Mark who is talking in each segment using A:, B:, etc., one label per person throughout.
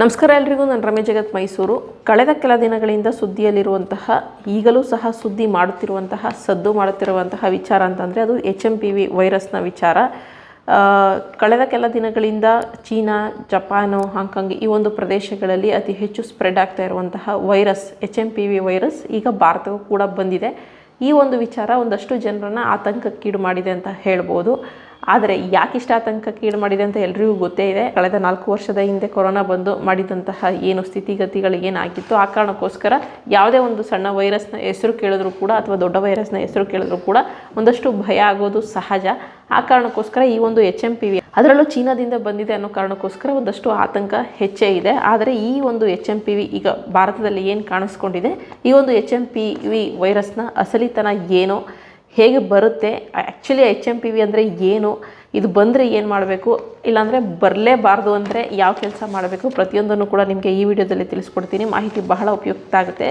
A: ನಮಸ್ಕಾರ ಎಲ್ರಿಗೂ, ನಾನು ರಮೇಶ್ ಜಗತ್ ಮೈಸೂರು. ಕಳೆದ ಕೆಲ ದಿನಗಳಿಂದ ಸುದ್ದಿಯಲ್ಲಿರುವಂತಹ, ಈಗಲೂ ಸಹ ಸುದ್ದಿ ಮಾಡುತ್ತಿರುವಂತಹ, ಸದ್ದು ಮಾಡುತ್ತಿರುವಂತಹ ವಿಚಾರ ಅಂತಂದರೆ ಅದು ಎಚ್ ಎಂ ಪಿ ವಿ ವೈರಸ್ನ ವಿಚಾರ. ಕಳೆದ ಕೆಲ ದಿನಗಳಿಂದ ಚೀನಾ, ಜಪಾನು, ಹಾಂಗ್ಕಾಂಗ್ ಈ ಒಂದು ಪ್ರದೇಶಗಳಲ್ಲಿ ಅತಿ ಹೆಚ್ಚು ಸ್ಪ್ರೆಡ್ ಆಗ್ತಾ ಇರುವಂತಹ virus H M P V virus ಈಗ ಭಾರತಕ್ಕೂ ಕೂಡ ಬಂದಿದೆ. ಈ ಒಂದು ವಿಚಾರ ಒಂದಷ್ಟು ಜನರನ್ನು ಆತಂಕಕ್ಕೀಡು ಮಾಡಿದೆ ಅಂತ ಹೇಳ್ಬೋದು. ಆದರೆ ಯಾಕೆ ಇಷ್ಟ ಆತಂಕಕ್ಕೆ ಈಡು ಮಾಡಿದೆ ಅಂತ ಎಲ್ರಿಗೂ ಗೊತ್ತೇ ಇದೆ. ಕಳೆದ ನಾಲ್ಕು ವರ್ಷದ ಹಿಂದೆ ಕೊರೋನಾ ಬಂದು ಮಾಡಿದಂತಹ ಏನು ಸ್ಥಿತಿಗತಿಗಳು ಏನಾಗಿತ್ತು ಆ ಕಾರಣಕ್ಕೋಸ್ಕರ ಯಾವುದೇ ಒಂದು ಸಣ್ಣ ವೈರಸ್ನ ಹೆಸರು ಕೇಳಿದ್ರು ಕೂಡ ಅಥವಾ ದೊಡ್ಡ ವೈರಸ್ನ ಹೆಸರು ಕೇಳಿದ್ರು ಕೂಡ ಒಂದಷ್ಟು ಭಯ ಆಗೋದು ಸಹಜ. ಆ ಕಾರಣಕ್ಕೋಸ್ಕರ ಈ ಒಂದು ಎಚ್ ಎಂ ಪಿ ವಿ ಅದರಲ್ಲೂ ಚೀನಾದಿಂದ ಬಂದಿದೆ ಅನ್ನೋ ಕಾರಣಕ್ಕೋಸ್ಕರ ಒಂದಷ್ಟು ಆತಂಕ ಹೆಚ್ಚೇ ಇದೆ. ಆದರೆ ಈ ಒಂದು ಎಚ್ ಎಂ ಪಿ ವಿ ಈಗ ಭಾರತದಲ್ಲಿ ಏನು ಕಾಣಿಸ್ಕೊಂಡಿದೆ? ಈ ಒಂದು ಎಚ್ ಎಂ ಪಿ ವಿ ವೈರಸ್ನ ಅಸಲಿತನ ಏನು? ಹೇಗೆ ಬರುತ್ತೆ? Actually H M P V ಅಂದರೆ ಏನು? ಇದು ಬಂದರೆ ಏನು ಮಾಡಬೇಕು? ಇಲ್ಲಾಂದರೆ ಬರಲೇಬಾರ್ದು ಅಂದರೆ ಯಾವ ಕೆಲಸ ಮಾಡಬೇಕು? ಪ್ರತಿಯೊಂದನ್ನು ಕೂಡ ನಿಮಗೆ ಈ ವಿಡಿಯೋದಲ್ಲಿ ತಿಳಿಸ್ಕೊಡ್ತೀನಿ. ಮಾಹಿತಿ ಬಹಳ ಉಪಯುಕ್ತ ಆಗುತ್ತೆ.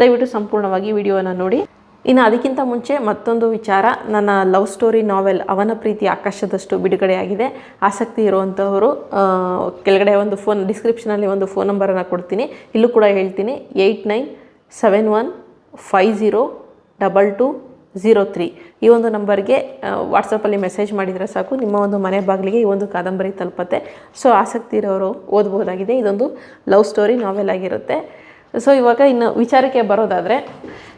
A: ದಯವಿಟ್ಟು ಸಂಪೂರ್ಣವಾಗಿ ವಿಡಿಯೋನ ನೋಡಿ. ಇನ್ನು ಅದಕ್ಕಿಂತ ಮುಂಚೆ ಮತ್ತೊಂದು ವಿಚಾರ. ನನ್ನ ಲವ್ ಸ್ಟೋರಿ ನಾವೆಲ್ ಅವನ ಪ್ರೀತಿ ಆಕಾಶದಷ್ಟು ಬಿಡುಗಡೆಯಾಗಿದೆ. ಆಸಕ್ತಿ ಇರುವಂಥವರು ಕೆಳಗಡೆ ಒಂದು ಫೋನ್, ಡಿಸ್ಕ್ರಿಪ್ಷನಲ್ಲಿ ಒಂದು ಫೋನ್ ನಂಬರನ್ನು ಕೊಡ್ತೀನಿ. ಇಲ್ಲೂ ಕೂಡ ಹೇಳ್ತೀನಿ. Eight nine seven one five zero double two zero three. ಈ ಒಂದು ನಂಬರ್ಗೆ ವಾಟ್ಸಪ್ಪಲ್ಲಿ ಮೆಸೇಜ್ ಮಾಡಿದರೆ ಸಾಕು. ನಿಮ್ಮ ಒಂದು ಮನೆ ಬಾಗಿಲಿಗೆ ಈ ಒಂದು ಕಾದಂಬರಿ ತಲುಪತ್ತೆ. ಸೊ, ಆಸಕ್ತಿ ಇರೋರು ಓದ್ಬೋದಾಗಿದೆ. ಇದೊಂದು ಲವ್ ಸ್ಟೋರಿ, ನಾವೆಲ್ ಆಗಿರುತ್ತೆ. ಸೊ, ಇವಾಗ ಇನ್ನು ವಿಚಾರಕ್ಕೆ ಬರೋದಾದರೆ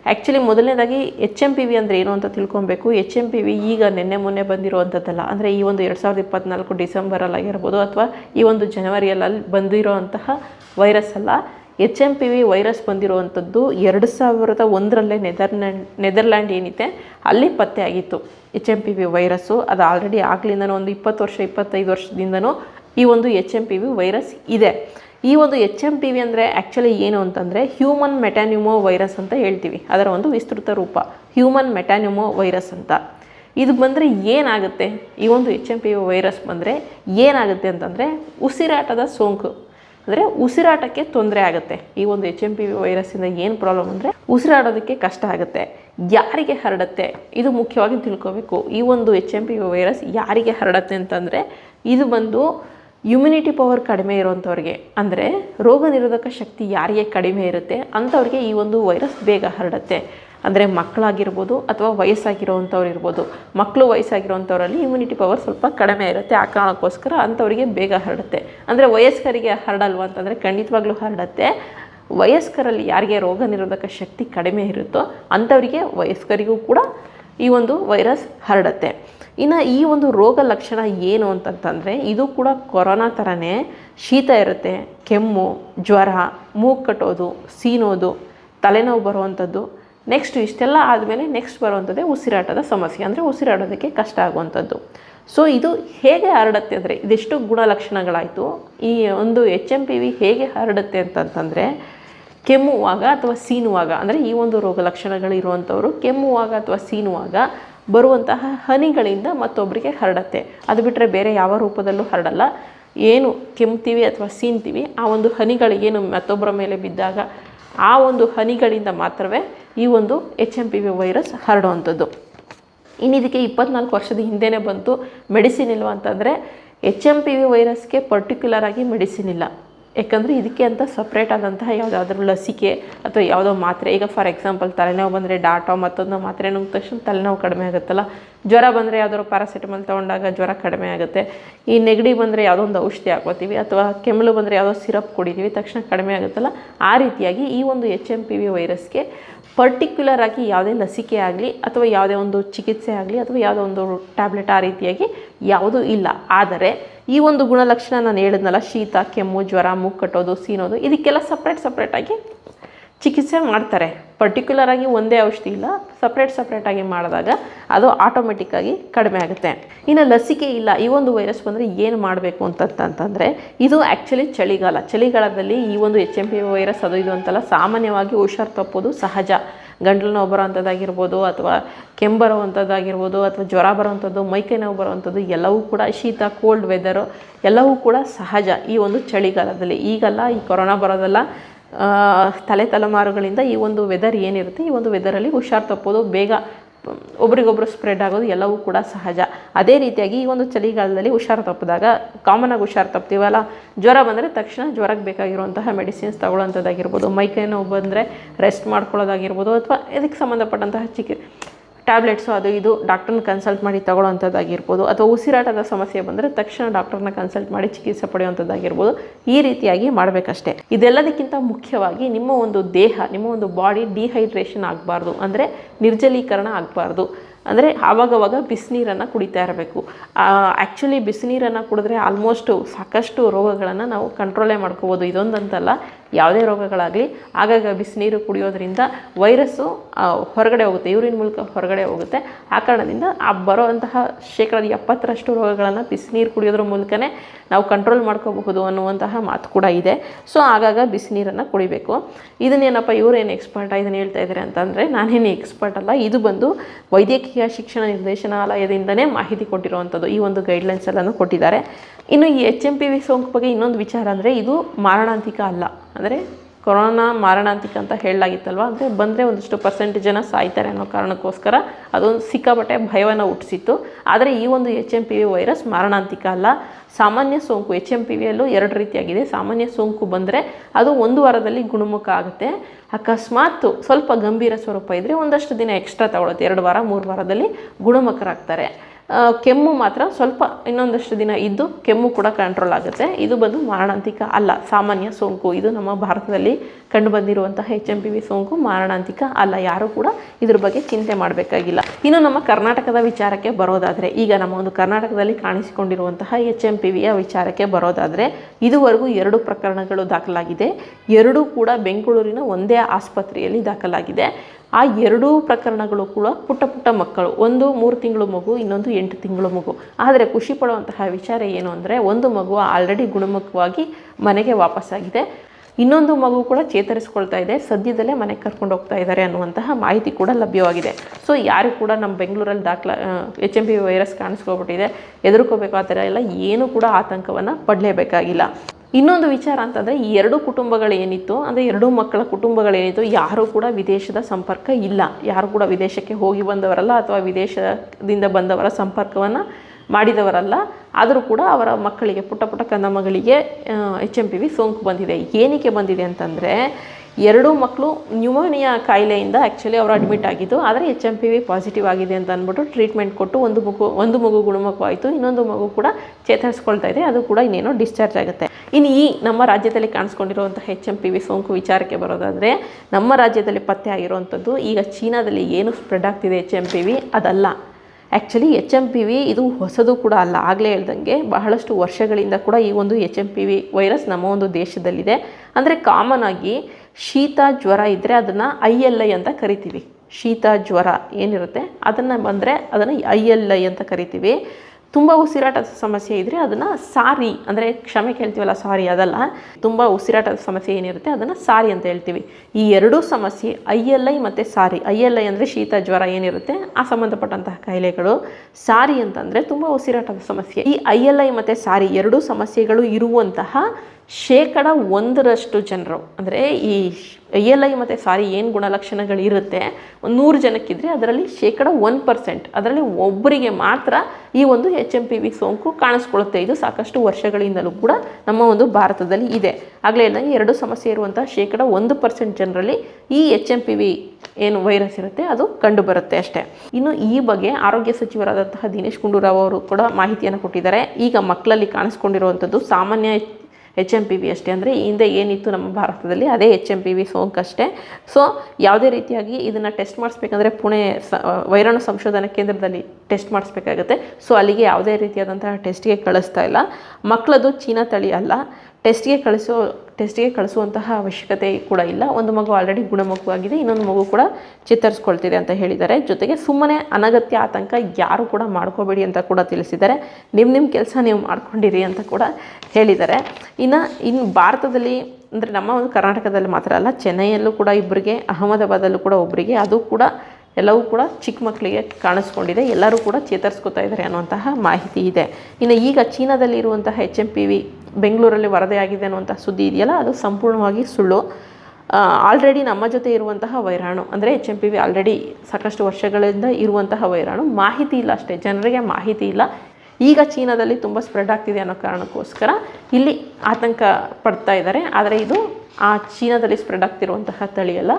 A: ಆ್ಯಕ್ಚುಲಿ ಮೊದಲನೇದಾಗಿ ಎಚ್ ಎಂ ಪಿ ವಿ ಅಂದರೆ ಏನು ಅಂತ ತಿಳ್ಕೊಬೇಕು. ಎಚ್ ಎಂ ಪಿ ವಿ ಈಗ ನಿನ್ನೆ ಮೊನ್ನೆ ಬಂದಿರುವಂಥದ್ದಲ್ಲ ಅಂದರೆ ಈ ಒಂದು ಎರಡು ಸಾವಿರದ ಇಪ್ಪತ್ತ್ನಾಲ್ಕು ಡಿಸೆಂಬರಲ್ಲಿ ಆಗಿರ್ಬೋದು ಅಥವಾ ಈ ಒಂದು ಜನವರಿಯಲ್ಲಿ ಬಂದಿರೋವಂತಹ ವೈರಸ್ ಅಲ್ಲ. H M P V virus ಬಂದಿರುವಂಥದ್ದು ಎರಡು ಸಾವಿರದ ಒಂದರಲ್ಲೇ ನೆದರ್ಲ್ಯಾಂಡ್ ನೆದರ್ಲ್ಯಾಂಡ್ ಏನಿದೆ, ಅಲ್ಲಿ ಪತ್ತೆ ಆಗಿತ್ತು H M P V virus ಅದು ಆಲ್ರೆಡಿ ಆಗ್ಲಿಂದನೂ ಒಂದು ಇಪ್ಪತ್ತು ವರ್ಷ, ಇಪ್ಪತ್ತೈದು ವರ್ಷದಿಂದನೂ ಈ ಒಂದು H M P V virus ಇದೆ. ಈ ಒಂದು ಎಚ್ ಎಂ ಪಿ ವಿ ಅಂದರೆ ಆ್ಯಕ್ಚುಲಿ ಏನು ಅಂತಂದರೆ ಹ್ಯೂಮನ್ ಮೆಟಾನ್ಯುಮೋ ವೈರಸ್ ಅಂತ ಹೇಳ್ತೀವಿ. ಅದರ ಒಂದು ವಿಸ್ತೃತ ರೂಪ ಹ್ಯೂಮನ್ ಮೆಟಾನ್ಯುಮೋ ವೈರಸ್ ಅಂತ. ಇದು ಬಂದರೆ ಏನಾಗುತ್ತೆ? ಈ ಒಂದು ಎಚ್ ಎಂ ಪಿ ವೈರಸ್ ಬಂದರೆ ಏನಾಗುತ್ತೆ ಅಂತಂದರೆ ಉಸಿರಾಟದ ಸೋಂಕು. ಅಂದರೆ ಉಸಿರಾಟಕ್ಕೆ ತೊಂದರೆ ಆಗುತ್ತೆ. ಈ ಒಂದು ಎಚ್ ಎಂ ಪಿ ವಿ ವೈರಸ್ಸಿಂದ ಏನು ಪ್ರಾಬ್ಲಮ್ ಅಂದರೆ ಉಸಿರಾಡೋದಕ್ಕೆ ಕಷ್ಟ ಆಗುತ್ತೆ. ಯಾರಿಗೆ ಹರಡುತ್ತೆ? ಇದು ಮುಖ್ಯವಾಗಿ ತಿಳ್ಕೋಬೇಕು. ಈ ಒಂದು H M P V virus ಯಾರಿಗೆ ಹರಡುತ್ತೆ ಅಂತಂದರೆ ಇದು ಬಂದು ಇಮ್ಯುನಿಟಿ ಪವರ್ ಕಡಿಮೆ ಇರೋವಂಥವ್ರಿಗೆ ಅಂದರೆ ರೋಗ ನಿರೋಧಕ ಶಕ್ತಿ ಯಾರಿಗೆ ಕಡಿಮೆ ಇರುತ್ತೆ ಅಂಥವ್ರಿಗೆ ಈ ಒಂದು ವೈರಸ್ ಬೇಗ ಹರಡುತ್ತೆ. ಅಂದರೆ ಮಕ್ಕಳಾಗಿರ್ಬೋದು ಅಥವಾ ವಯಸ್ಸಾಗಿರೋವಂಥವ್ರು ಇರ್ಬೋದು. ಮಕ್ಕಳು ವಯಸ್ಸಾಗಿರೋವಂಥವ್ರಲ್ಲಿ ಇಮ್ಯುನಿಟಿ ಪವರ್ ಸ್ವಲ್ಪ ಕಡಿಮೆ ಇರುತ್ತೆ. ಆ ಕಾರಣಕ್ಕೋಸ್ಕರ ಅಂಥವ್ರಿಗೆ ಬೇಗ ಹರಡುತ್ತೆ. ಅಂದರೆ ವಯಸ್ಕರಿಗೆ ಹರಡಲ್ವ ಅಂತಂದರೆ ಖಂಡಿತವಾಗ್ಲೂ ಹರಡುತ್ತೆ. ವಯಸ್ಕರಲ್ಲಿ ಯಾರಿಗೆ ರೋಗ ನಿರೋಧಕ ಶಕ್ತಿ ಕಡಿಮೆ ಇರುತ್ತೋ ಅಂಥವರಿಗೆ ವಯಸ್ಕರಿಗೂ ಕೂಡ ಈ ಒಂದು ವೈರಸ್ ಹರಡುತ್ತೆ. ಇನ್ನು ಈ ಒಂದು ರೋಗ ಲಕ್ಷಣ ಏನು ಅಂತಂತಂದರೆ ಇದು ಕೂಡ ಕೊರೋನಾ ಥರನೇ ಶೀತ ಇರುತ್ತೆ. ಕೆಮ್ಮು, ಜ್ವರ ಮೂಗು ಕಟ್ಟೋದು, ಸೀನೋದು, ತಲೆನೋವು ಬರುವಂಥದ್ದು ನೆಕ್ಸ್ಟ್ ಇಷ್ಟೆಲ್ಲ ಆದಮೇಲೆ ನೆಕ್ಸ್ಟ್ ಬರುವಂಥದ್ದೇ ಉಸಿರಾಟದ ಸಮಸ್ಯೆ. ಅಂದರೆ ಉಸಿರಾಡೋದಕ್ಕೆ ಕಷ್ಟ ಆಗುವಂಥದ್ದು ಸೊ ಇದು ಹೇಗೆ ಹರಡುತ್ತೆ ಅಂದರೆ, ಇದೆಷ್ಟು ಗುಣಲಕ್ಷಣಗಳಾಯಿತು. ಈ ಒಂದು ಎಚ್ ಎಂ ಪಿ ವಿ ಹೇಗೆ ಹರಡುತ್ತೆ ಅಂತಂತಂದರೆ, ಕೆಮ್ಮುವಾಗ ಅಥವಾ ಸೀನುವಾಗ, ಅಂದರೆ ಈ ಒಂದು ರೋಗ ಲಕ್ಷಣಗಳು ಇರುವಂಥವರು ಕೆಮ್ಮುವಾಗ ಅಥವಾ ಸೀನುವಾಗ ಬರುವಂತಹ ಹನಿಗಳಿಂದ ಮತ್ತೊಬ್ಬರಿಗೆ ಹರಡುತ್ತೆ. ಅದು ಬಿಟ್ಟರೆ ಬೇರೆ ಯಾವ ರೂಪದಲ್ಲೂ ಹರಡಲ್ಲ. ಏನು ಕೆಮ್ತೀವಿ ಅಥವಾ ಸೀನ್ತೀವಿ, ಆ ಒಂದು ಹನಿಗಳಿಗೇನು ಮತ್ತೊಬ್ಬರ ಮೇಲೆ ಬಿದ್ದಾಗ ಆ ಒಂದು ಹನಿಗಳಿಂದ ಮಾತ್ರವೇ ಈ ಒಂದು H M P V virus ಹರಡುವಂಥದ್ದು. ಇನ್ನು ಇದಕ್ಕೆ ಇಪ್ಪತ್ನಾಲ್ಕು ವರ್ಷದ ಹಿಂದೆಯೇ ಬಂತು ಮೆಡಿಸಿನ್ ಇಲ್ವಾ ಅಂತಂದರೆ ಎಚ್ ಎಂ ಪಿ ವಿ ವೈರಸ್ಗೆ ಪರ್ಟಿಕ್ಯುಲರ್ ಆಗಿ ಮೆಡಿಸಿನ್ ಇಲ್ಲ. ಯಾಕಂದರೆ ಇದಕ್ಕೆ ಅಂತ ಸಪ್ರೇಟ್ ಆದಂತಹ ಯಾವುದಾದ್ರೂ ಲಸಿಕೆ ಅಥವಾ ಯಾವುದೋ ಮಾತ್ರೆ, ಈಗ ಫಾರ್ ಎಕ್ಸಾಂಪಲ್ ತಲೆನೋವು ಬಂದರೆ ಡಾಟಾ ಮತ್ತೊಂದು ಮಾತ್ರೆ ನುಂಗಿದ ತಕ್ಷಣ ತಲೆನೋವು ಕಡಿಮೆ ಆಗುತ್ತಲ್ಲ? ಜ್ವರ ಬಂದರೆ ಯಾವ್ದಾದ್ರು ಪ್ಯಾರಾಸಿಟಮಲ್ ತೊಗೊಂಡಾಗ ಜ್ವರ ಕಡಿಮೆ ಆಗುತ್ತೆ. ಈ ನೆಗಡಿ ಬಂದರೆ ಯಾವುದೋ ಒಂದು ಔಷಧಿ ಹಾಕೋತೀವಿ ಅಥವಾ ಕೆಮ್ಮಲು ಬಂದರೆ ಯಾವುದೋ ಸಿರಪ್ ಕುಡಿತೀವಿ, ತಕ್ಷಣ ಕಡಿಮೆ ಆಗುತ್ತಲ್ಲ? ಆ ರೀತಿಯಾಗಿ ಈ ಒಂದು ಎಚ್ ಎಂ ಪಿ ವಿ ವೈರಸ್ಗೆ ಪರ್ಟಿಕ್ಯುಲರ್ ಆಗಿ ಯಾವುದೇ ಲಸಿಕೆ ಆಗಲಿ ಅಥವಾ ಯಾವುದೇ ಒಂದು ಚಿಕಿತ್ಸೆ ಆಗಲಿ ಅಥವಾ ಯಾವುದೇ ಒಂದು ಟ್ಯಾಬ್ಲೆಟ್ ಆ ರೀತಿಯಾಗಿ ಯಾವುದೂ ಇಲ್ಲ. ಆದರೆ ಈ ಒಂದು ಗುಣಲಕ್ಷಣ ನಾನು ಹೇಳಿದ್ನಲ್ಲ, ಶೀತ, ಕೆಮ್ಮು, ಜ್ವರ, ಮೂಗು ಕಟ್ಟೋದು, ಸೀನೋದು ಇದಕ್ಕೆಲ್ಲ ಸಪ್ರೇಟ್ ಸಪ್ರೇಟಾಗಿ ಚಿಕಿತ್ಸೆ ಮಾಡ್ತಾರೆ. ಪರ್ಟಿಕ್ಯುಲರಾಗಿ ಒಂದೇ ಔಷಧಿ ಇಲ್ಲ ಸಪ್ರೇಟ್ ಸಪ್ರೇಟಾಗಿ ಮಾಡಿದಾಗ ಅದು ಆಟೋಮೆಟಿಕ್ಕಾಗಿ ಕಡಿಮೆ ಆಗುತ್ತೆ. ಇನ್ನು ಲಸಿಕೆ ಇಲ್ಲ, ಈ ಒಂದು ವೈರಸ್ ಬಂದರೆ ಏನು ಮಾಡಬೇಕು ಅಂತಂತಂದರೆ ಇದು ಆ್ಯಕ್ಚುಲಿ ಚಳಿಗಾಲ. ಚಳಿಗಾಲದಲ್ಲಿ ಈ ಒಂದು ಎಚ್ ಎಂ ಪಿ ವೈರಸ್ ಅದು ಇದು ಅಂತಲ್ಲ, ಸಾಮಾನ್ಯವಾಗಿ ಹುಷಾರು ತಪ್ಪೋದು ಸಹಜ. ಗಂಟಲು ನೋವು ಬರೋವಂಥದ್ದಾಗಿರ್ಬೋದು ಅಥವಾ ಕೆಮ್ಮು ಬರುವಂಥದ್ದಾಗಿರ್ಬೋದು ಅಥವಾ ಜ್ವರ ಬರುವಂಥದ್ದು ಮೈಕೈ ನೋವು ಬರುವಂಥದ್ದು ಎಲ್ಲವೂ ಕೂಡ ಶೀತ ಕೋಲ್ಡ್ ವೆದರು ಎಲ್ಲವೂ ಕೂಡ ಸಹಜ ಈ ಒಂದು ಚಳಿಗಾಲದಲ್ಲಿ. ಈಗಲ್ಲ, ಈ ಕೊರೋನಾ ಬರೋದಲ್ಲ. ತಲೆ ತಲೆಮಾರುಗಳಿಂದ ಈ ಒಂದು ವೆದರ್ ಏನಿರುತ್ತೆ, ಈ ಒಂದು ವೆದರಲ್ಲಿ ಹುಷಾರು ತಪ್ಪೋದು, ಬೇಗ ಒಬ್ರಿಗೊಬ್ರು ಸ್ಪ್ರೆಡ್ ಆಗೋದು ಎಲ್ಲವೂ ಕೂಡ ಸಹಜ. ಅದೇ ರೀತಿಯಾಗಿ ಈ ಒಂದು ಚಳಿಗಾಲದಲ್ಲಿ ಹುಷಾರು ತಪ್ಪಿದಾಗ ಕಾಮನಾಗಿ ಹುಷಾರು ತಪ್ತೀವಲ್ಲ, ಜ್ವರ ಬಂದರೆ ತಕ್ಷಣ ಜ್ವರಕ್ಕೆ ಬೇಕಾಗಿರುವಂತಹ ಮೆಡಿಸಿನ್ಸ್ ತಗೊಳ್ಳೋಂಥದ್ದಾಗಿರ್ಬೋದು ಮೈಕೈ ನೋವು ಬಂದರೆ ರೆಸ್ಟ್ ಮಾಡ್ಕೊಳ್ಳೋದಾಗಿರ್ಬೋದು ಅಥವಾ ಇದಕ್ಕೆ ಸಂಬಂಧಪಟ್ಟಂತಹ ಚಿಕಿ ಟ್ಯಾಬ್ಲೆಟ್ಸು ಅದು ಇದು ಡಾಕ್ಟ್ರನ್ನ ಕನ್ಸಲ್ಟ್ ಮಾಡಿ ತಗೊಳ್ಳೋವಂಥದ್ದಾಗಿರ್ಬೋದು ಅಥವಾ ಉಸಿರಾಟದ ಸಮಸ್ಯೆ ಬಂದರೆ ತಕ್ಷಣ ಡಾಕ್ಟರ್ನ ಕನ್ಸಲ್ಟ್ ಮಾಡಿ ಚಿಕಿತ್ಸೆ ಪಡೆಯುವಂಥದ್ದಾಗಿರ್ಬೋದು ಈ ರೀತಿಯಾಗಿ ಮಾಡಬೇಕಷ್ಟೇ. ಇದೆಲ್ಲದಕ್ಕಿಂತ ಮುಖ್ಯವಾಗಿ ನಿಮ್ಮ ಒಂದು ದೇಹ, ನಿಮ್ಮ ಒಂದು ಬಾಡಿ ಡಿಹೈಡ್ರೇಷನ್ ಆಗಬಾರ್ದು. ಅಂದರೆ ನಿರ್ಜಲೀಕರಣ ಆಗಬಾರ್ದು. ಅಂದರೆ ಆವಾಗವಾಗ ಬಿಸಿನೀರನ್ನು ಕುಡಿತಾ ಇರಬೇಕು. ಆ್ಯಕ್ಚುಲಿ ಬಿಸಿನೀರನ್ನು ಕುಡಿದ್ರೆ ಆಲ್ಮೋಸ್ಟು ಸಾಕಷ್ಟು ರೋಗಗಳನ್ನು ನಾವು ಕಂಟ್ರೋಲೇ ಮಾಡ್ಕೋಬೋದು. ಇದೊಂದಂತಲ್ಲ. ಯಾವುದೇ ರೋಗಗಳಾಗಲಿ, ಆಗಾಗ ಬಿಸಿನೀರು ಕುಡಿಯೋದ್ರಿಂದ ವೈರಸ್ಸು ಹೊರಗಡೆ ಹೋಗುತ್ತೆ, ಯೂರಿನ್ ಮೂಲಕ ಹೊರಗಡೆ ಹೋಗುತ್ತೆ. ಆ ಕಾರಣದಿಂದ ಆ ಬರೋವಂತಹ ಶೇಕಡದ ಎಪ್ಪತ್ತರಷ್ಟು ರೋಗಗಳನ್ನು ಬಿಸಿನೀರು ಕುಡಿಯೋದ್ರ ಮೂಲಕನೇ ನಾವು ಕಂಟ್ರೋಲ್ ಮಾಡ್ಕೋಬಹುದು ಅನ್ನುವಂತಹ ಮಾತು ಕೂಡ ಇದೆ. ಸೊ ಆಗಾಗ ಬಿಸಿನೀರನ್ನು ಕುಡಿಬೇಕು. ಇದನ್ನೇನಪ್ಪ ಇವರೇನು ಎಕ್ಸ್ಪರ್ಟ್ ಇದನ್ನು ಹೇಳ್ತಾ ಇದ್ದಾರೆ ಅಂತಂದರೆ, ನಾನೇನು ಎಕ್ಸ್ಪರ್ಟ್ ಅಲ್ಲ, ಇದು ಬಂದು ವೈದ್ಯಕೀಯ ಶಿಕ್ಷಣ ನಿರ್ದೇಶನಾಲಯದಿಂದನೇ ಮಾಹಿತಿ ಕೊಟ್ಟಿರುವಂಥದ್ದು ಈ ಒಂದು ಗೈಡ್ಲೈನ್ಸ್ ಎಲ್ಲನೂ ಕೊಟ್ಟಿದ್ದಾರೆ. ಇನ್ನು ಈ ಎಚ್ ಎಂ ಪಿ ವಿ ಸೋಂಕು ಬಗ್ಗೆ ಇನ್ನೊಂದು ವಿಚಾರ ಅಂದರೆ ಇದು ಮಾರಣಾಂತಿಕ ಅಲ್ಲ. ಅಂದರೆ ಕೊರೋನಾ ಮಾರಣಾಂತಿಕ ಅಂತ ಹೇಳಲಾಗಿತ್ತಲ್ವ? ಅಂದರೆ ಬಂದರೆ ಒಂದಿಷ್ಟು ಪರ್ಸೆಂಟ್ ಜನ ಸಾಯ್ತಾರೆ ಅನ್ನೋ ಕಾರಣಕ್ಕೋಸ್ಕರ ಅದೊಂದು ಸಿಕ್ಕಾಪಟ್ಟೆ ಭಯವನ್ನು ಹುಟ್ಟಿಸಿತ್ತು. ಆದರೆ ಈ ಒಂದು H M P V virus ಮಾರಣಾಂತಿಕ ಅಲ್ಲ. ಸಾಮಾನ್ಯ ಸೋಂಕು ಎಚ್ ಎಂ ಪಿ ವಿಯಲ್ಲೂ ಎರಡು ರೀತಿಯಾಗಿದೆ. ಸಾಮಾನ್ಯ ಸೋಂಕು ಬಂದರೆ ಅದು ಒಂದು ವಾರದಲ್ಲಿ ಗುಣಮುಖ ಆಗುತ್ತೆ. ಅಕಸ್ಮಾತ್ ಸ್ವಲ್ಪ ಗಂಭೀರ ಸ್ವರೂಪ ಇದ್ದರೆ ಒಂದಷ್ಟು ದಿನ ಎಕ್ಸ್ಟ್ರಾ ತಗೊಳುತ್ತೆ. ಎರಡು ವಾರ, ಮೂರು ವಾರದಲ್ಲಿ ಗುಣಮುಖರಾಗ್ತಾರೆ. ಕೆಮ್ಮು ಮಾತ್ರ ಸ್ವಲ್ಪ ಇನ್ನೊಂದಷ್ಟು ದಿನ ಇದ್ದು ಕೆಮ್ಮು ಕೂಡ ಕಂಟ್ರೋಲ್ ಆಗುತ್ತೆ. ಇದು ಬಂದು ಮಾರಣಾಂತಿಕ ಅಲ್ಲ, ಸಾಮಾನ್ಯ ಸೋಂಕು. ಇದು ನಮ್ಮ ಭಾರತದಲ್ಲಿ ಕಂಡು ಬಂದಿರುವಂತಹ ಎಚ್ ಎಂ ಪಿ ವಿ ಸೋಂಕು, ಮಾರಣಾಂತಿಕ ಅಲ್ಲ. ಯಾರೂ ಕೂಡ ಇದ್ರ ಬಗ್ಗೆ ಚಿಂತೆ ಮಾಡಬೇಕಾಗಿಲ್ಲ. ಇನ್ನು ನಮ್ಮ ಕರ್ನಾಟಕದ ವಿಚಾರಕ್ಕೆ ಬರೋದಾದರೆ, ಈಗ ನಮ್ಮ ಒಂದು ಕರ್ನಾಟಕದಲ್ಲಿ ಕಾಣಿಸಿಕೊಂಡಿರುವಂತಹ ಎಚ್ ಎಂ ಪಿ ವಿಯ ವಿಚಾರಕ್ಕೆ ಬರೋದಾದರೆ, ಇದುವರೆಗೂ ಎರಡು ಪ್ರಕರಣಗಳು ದಾಖಲಾಗಿದೆ. ಎರಡೂ ಕೂಡ ಬೆಂಗಳೂರಿನ ಒಂದೇ ಆಸ್ಪತ್ರೆಯಲ್ಲಿ ದಾಖಲಾಗಿದೆ. ಆ ಎರಡೂ ಪ್ರಕರಣಗಳು ಕೂಡ ಪುಟ್ಟ ಪುಟ್ಟ ಮಕ್ಕಳು. ಒಂದು ಮೂರು ತಿಂಗಳು ಮಗು, ಇನ್ನೊಂದು ಎಂಟು ತಿಂಗಳು ಮಗು. ಆದರೆ ಖುಷಿ ಪಡುವಂತಹ ವಿಚಾರ ಏನು ಅಂದರೆ ಒಂದು ಮಗು ಆಲ್ರೆಡಿ ಗುಣಮುಖವಾಗಿ ಮನೆಗೆ ವಾಪಸ್ಸಾಗಿದೆ. ಇನ್ನೊಂದು ಮಗು ಕೂಡ ಚೇತರಿಸ್ಕೊಳ್ತಾ ಇದೆ. ಸದ್ಯದಲ್ಲೇ ಮನೆಗೆ ಕರ್ಕೊಂಡು ಹೋಗ್ತಾ ಇದ್ದಾರೆ ಅನ್ನುವಂತಹ ಮಾಹಿತಿ ಕೂಡ ಲಭ್ಯವಾಗಿದೆ. ಸೊ ಯಾರು ಕೂಡ ನಮ್ಮ ಬೆಂಗಳೂರಲ್ಲಿ ದಾಖಲ ಎಚ್ ಎಂ ಪಿ ವೈರಸ್ ಕಾಣಿಸ್ಕೊಬಿಟ್ಟಿದೆ ಹೆದರ್ಕೋಬೇಕು ಆ ಥರ ಎಲ್ಲ ಏನೂ ಕೂಡ ಆತಂಕವನ್ನು ಪಡಲೇಬೇಕಾಗಿಲ್ಲ. ಇನ್ನೊಂದು ವಿಚಾರ ಅಂತಂದರೆ, ಈ ಎರಡು ಕುಟುಂಬಗಳೇನಿತ್ತು ಅಂದರೆ ಎರಡೂ ಮಕ್ಕಳ ಕುಟುಂಬಗಳೇನಿತ್ತು ಯಾರೂ ಕೂಡ ವಿದೇಶದ ಸಂಪರ್ಕ ಇಲ್ಲ. ಯಾರು ಕೂಡ ವಿದೇಶಕ್ಕೆ ಹೋಗಿ ಬಂದವರಲ್ಲ ಅಥವಾ ವಿದೇಶದಿಂದ ಬಂದವರ ಸಂಪರ್ಕವನ್ನು ಮಾಡಿದವರಲ್ಲ. ಆದರೂ ಕೂಡ ಅವರ ಮಕ್ಕಳಿಗೆ, ಪುಟ್ಟ ಪುಟ್ಟ ಕಂದ ಮಗಳಿಗೆ ಎಚ್ ಎಂ ಪಿ ವಿ ಸೋಂಕು ಬಂದಿದೆ. ಏನಕ್ಕೆ ಬಂದಿದೆ ಅಂತಂದರೆ ಎರಡೂ ಮಕ್ಕಳು ನ್ಯೂಮೋನಿಯಾ ಕಾಯಿಲೆಯಿಂದ ಆ್ಯಕ್ಚುಲಿ ಅವರು ಅಡ್ಮಿಟ್ ಆಗಿದ್ದು, ಆದರೆ H M P V positive ಆಗಿದೆ ಅಂತ ಅಂದ್ಬಿಟ್ಟು ಟ್ರೀಟ್ಮೆಂಟ್ ಕೊಟ್ಟು ಒಂದು ಮಗು ಒಂದು ಮಗು ಗುಣಮುಖವಾಯಿತು, ಇನ್ನೊಂದು ಮಗು ಕೂಡ ಚೇತರಿಸ್ಕೊಳ್ತಾ ಇದೆ, ಅದು ಕೂಡ ಇನ್ನೇನೋ ಡಿಸ್ಚಾರ್ಜ್ ಆಗುತ್ತೆ. ಇನ್ನು ಈ ನಮ್ಮ ರಾಜ್ಯದಲ್ಲಿ ಕಾಣಿಸ್ಕೊಂಡಿರುವಂಥ ಎಚ್ ಎಂ ಪಿ ವಿ ಸೋಂಕು ವಿಚಾರಕ್ಕೆ ಬರೋದಾದರೆ, ನಮ್ಮ ರಾಜ್ಯದಲ್ಲಿ ಪತ್ತೆ ಆಗಿರುವಂಥದ್ದು, ಈಗ ಚೀನಾದಲ್ಲಿ ಏನು ಸ್ಪ್ರೆಡ್ ಆಗ್ತಿದೆ ಎಚ್ ಎಂ ಪಿ ವಿ ಅದಲ್ಲ. Actually H M P V ಇದು ಹೊಸದು ಕೂಡ ಅಲ್ಲ. ಆಗಲೇ ಹೇಳ್ದಂಗೆ ಬಹಳಷ್ಟು ವರ್ಷಗಳಿಂದ ಕೂಡ ಈ ಒಂದು H M P V virus ನಮ್ಮ ಒಂದು ದೇಶದಲ್ಲಿದೆ. ಅಂದರೆ ಕಾಮನ್ ಆಗಿ ಶೀತ ಜ್ವರ ಇದ್ದರೆ ಅದನ್ನು ಐ ಎಲ್ ಐ ಅಂತ ಕರಿತೀವಿ. ಶೀತ ಜ್ವರ ಏನಿರುತ್ತೆ? ಅದನ್ನು ಬಂದರೆ ಅದನ್ನು ಐ ಎಲ್ ಐ ಅಂತ ಕರಿತೀವಿ. ತುಂಬ ಉಸಿರಾಟದ ಸಮಸ್ಯೆ ಇದ್ದರೆ ಅದನ್ನು ಸಾರಿ ಅಂದರೆ ಕ್ಷಮೆ ಕೇಳ್ತೀವಲ್ಲ, ಸಾರಿ ಅದಲ್ಲ. ತುಂಬ ಉಸಿರಾಟದ ಸಮಸ್ಯೆ ಏನಿರುತ್ತೆ ಅದನ್ನು ಸಾರಿ ಅಂತ ಹೇಳ್ತೀವಿ. ಈ ಎರಡೂ ಸಮಸ್ಯೆ ಐ ಎಲ್ ಐ ಮತ್ತು ಸಾರಿ. ಐ ಎಲ್ ಐ ಅಂದರೆ ಶೀತ ಜ್ವರ ಏನಿರುತ್ತೆ? ಆ ಸಂಬಂಧಪಟ್ಟಂತಹ ಕಾಯಿಲೆಗಳು. ಸಾರಿ ಅಂತಂದರೆ ತುಂಬ ಉಸಿರಾಟದ ಸಮಸ್ಯೆ. ಈ ಐ ಎಲ್ ಐ ಮತ್ತು ಸಾರಿ ಎರಡೂ ಸಮಸ್ಯೆಗಳು ಇರುವಂತಹ ಶೇಕಡ ಒಂದರಷ್ಟು ಜನರು, ಅಂದರೆ ಈ ಐ ಎಲ್ ಐ ಮತ್ತು ಸಾರಿ ಏನು ಗುಣಲಕ್ಷಣಗಳಿರುತ್ತೆ, ಒಂದು ನೂರು ಜನಕ್ಕಿದ್ರೆ ಅದರಲ್ಲಿ ಶೇಕಡ ಒನ್ ಪರ್ಸೆಂಟ್ ಅದರಲ್ಲಿ ಒಬ್ಬರಿಗೆ ಮಾತ್ರ ಈ ಒಂದು ಎಚ್ ಎಂ ಪಿ ವಿ ಸೋಂಕು ಕಾಣಿಸ್ಕೊಳ್ಳುತ್ತೆ. ಇದು ಸಾಕಷ್ಟು ವರ್ಷಗಳಿಂದಲೂ ಕೂಡ ನಮ್ಮ ಒಂದು ಭಾರತದಲ್ಲಿ ಇದೆ. ಆಗಲೇ ಇಲ್ಲ ಎರಡು ಸಮಸ್ಯೆ ಇರುವಂಥ ಶೇಕಡ ಒಂದು ಪರ್ಸೆಂಟ್ ಜನರಲ್ಲಿ ಈ ಎಚ್ ಎಂ ಪಿ ವಿ ಏನು ವೈರಸ್ ಇರುತ್ತೆ, ಅದು ಕಂಡು ಬರುತ್ತೆ ಅಷ್ಟೇ. ಇನ್ನು ಈ ಬಗ್ಗೆ ಆರೋಗ್ಯ ಸಚಿವರಾದಂತಹ ದಿನೇಶ್ ಗುಂಡೂರಾವ್ ಅವರು ಕೂಡ ಮಾಹಿತಿಯನ್ನು ಕೊಟ್ಟಿದ್ದಾರೆ. ಈಗ ಮಕ್ಕಳಲ್ಲಿ ಕಾಣಿಸ್ಕೊಂಡಿರುವಂಥದ್ದು ಸಾಮಾನ್ಯ ಎಚ್ ಎಂ ಪಿ ವಿ ಅಷ್ಟೇ ಅಂದರೆ ಈ ಹಿಂದೆ ಏನಿತ್ತು ನಮ್ಮ ಭಾರತದಲ್ಲಿ, ಅದೇ ಎಚ್ ಎಂ ಪಿ ವಿ ಸೋಂಕಷ್ಟೇ ಸೊ ಯಾವುದೇ ರೀತಿಯಾಗಿ ಇದನ್ನು ಟೆಸ್ಟ್ ಮಾಡಿಸ್ಬೇಕಂದ್ರೆ ಪುಣೆ ಸ ವೈರಾಣು ಸಂಶೋಧನಾ ಕೇಂದ್ರದಲ್ಲಿ ಟೆಸ್ಟ್ ಮಾಡಿಸ್ಬೇಕಾಗುತ್ತೆ. ಸೊ ಅಲ್ಲಿಗೆ ಯಾವುದೇ ರೀತಿಯಾದಂತಹ ಟೆಸ್ಟ್ಗೆ ಕಳಿಸ್ತಾ ಇಲ್ಲ. ಮಕ್ಕಳದು ಚೀನಾ ತಳಿ ಅಲ್ಲ. ಟೆಸ್ಟ್ಗೆ ಕಳಿಸೋ ಟೆಸ್ಟ್ಗೆ ಕಳಿಸುವಂತಹ ಅವಶ್ಯಕತೆ ಕೂಡ ಇಲ್ಲ. ಒಂದು ಮಗು ಆಲ್ರೆಡಿ ಗುಣಮುಖವಾಗಿದೆ, ಇನ್ನೊಂದು ಮಗು ಕೂಡ ಚೇತರಿಸ್ಕೊಳ್ತಿದೆ ಅಂತ ಹೇಳಿದ್ದಾರೆ. ಜೊತೆಗೆ ಸುಮ್ಮನೆ ಅನಗತ್ಯ ಆತಂಕ ಯಾರು ಕೂಡ ಮಾಡ್ಕೋಬೇಡಿ ಅಂತ ಕೂಡ ತಿಳಿಸಿದ್ದಾರೆ. ನಿಮ್ಮ ನಿಮ್ಮ ಕೆಲಸ ನೀವು ಮಾಡ್ಕೊಂಡಿರಿ ಅಂತ ಕೂಡ ಹೇಳಿದ್ದಾರೆ. ಇನ್ನು ಇನ್ನು ಭಾರತದಲ್ಲಿ, ಅಂದರೆ ನಮ್ಮ ಒಂದು ಕರ್ನಾಟಕದಲ್ಲಿ ಮಾತ್ರ ಅಲ್ಲ, ಚೆನ್ನೈಯಲ್ಲೂ ಕೂಡ ಇಬ್ಬರಿಗೆ ಅಹಮದಾಬಾದಲ್ಲೂ ಕೂಡ ಒಬ್ಬರಿಗೆ ಅದು ಕೂಡ ಎಲ್ಲವೂ ಕೂಡ ಚಿಕ್ಕ ಮಕ್ಕಳಿಗೆ ಕಾಣಿಸ್ಕೊಂಡಿದೆ. ಎಲ್ಲರೂ ಕೂಡ ಚೇತರಿಸ್ಕೋತಾ ಇದ್ದಾರೆ ಅನ್ನುವಂತಹ ಮಾಹಿತಿ ಇದೆ. ಇನ್ನು ಈಗ ಚೀನಾದಲ್ಲಿ ಇರುವಂತಹ ಎಚ್ ಎಂ ಪಿ ವಿ ಬೆಂಗಳೂರಲ್ಲಿ ವರದಿಯಾಗಿದೆ ಅನ್ನುವಂಥ ಸುದ್ದಿ ಇದೆಯಲ್ಲ? ಅದು ಸಂಪೂರ್ಣವಾಗಿ ಸುಳ್ಳು. ಆಲ್ರೆಡಿ ನಮ್ಮ ಜೊತೆ ಇರುವಂತಹ ವೈರಾಣು, ಅಂದರೆ H M P V already ಸಾಕಷ್ಟು ವರ್ಷಗಳಿಂದ ಇರುವಂತಹ ವೈರಾಣು. ಮಾಹಿತಿ ಇಲ್ಲ ಅಷ್ಟೇ, ಜನರಿಗೆ ಮಾಹಿತಿ ಇಲ್ಲ. ಈಗ ಚೀನಾದಲ್ಲಿ ತುಂಬ ಸ್ಪ್ರೆಡ್ ಆಗ್ತಿದೆ ಅನ್ನೋ ಕಾರಣಕ್ಕೋಸ್ಕರ ಇಲ್ಲಿ ಆತಂಕ ಪಡ್ತಾ ಇದ್ದಾರೆ. ಆದರೆ ಇದು ಆ ಚೀನಾದಲ್ಲಿ ಸ್ಪ್ರೆಡ್ ಆಗ್ತಿರುವಂತಹ ತಳಿಯಲ್ಲ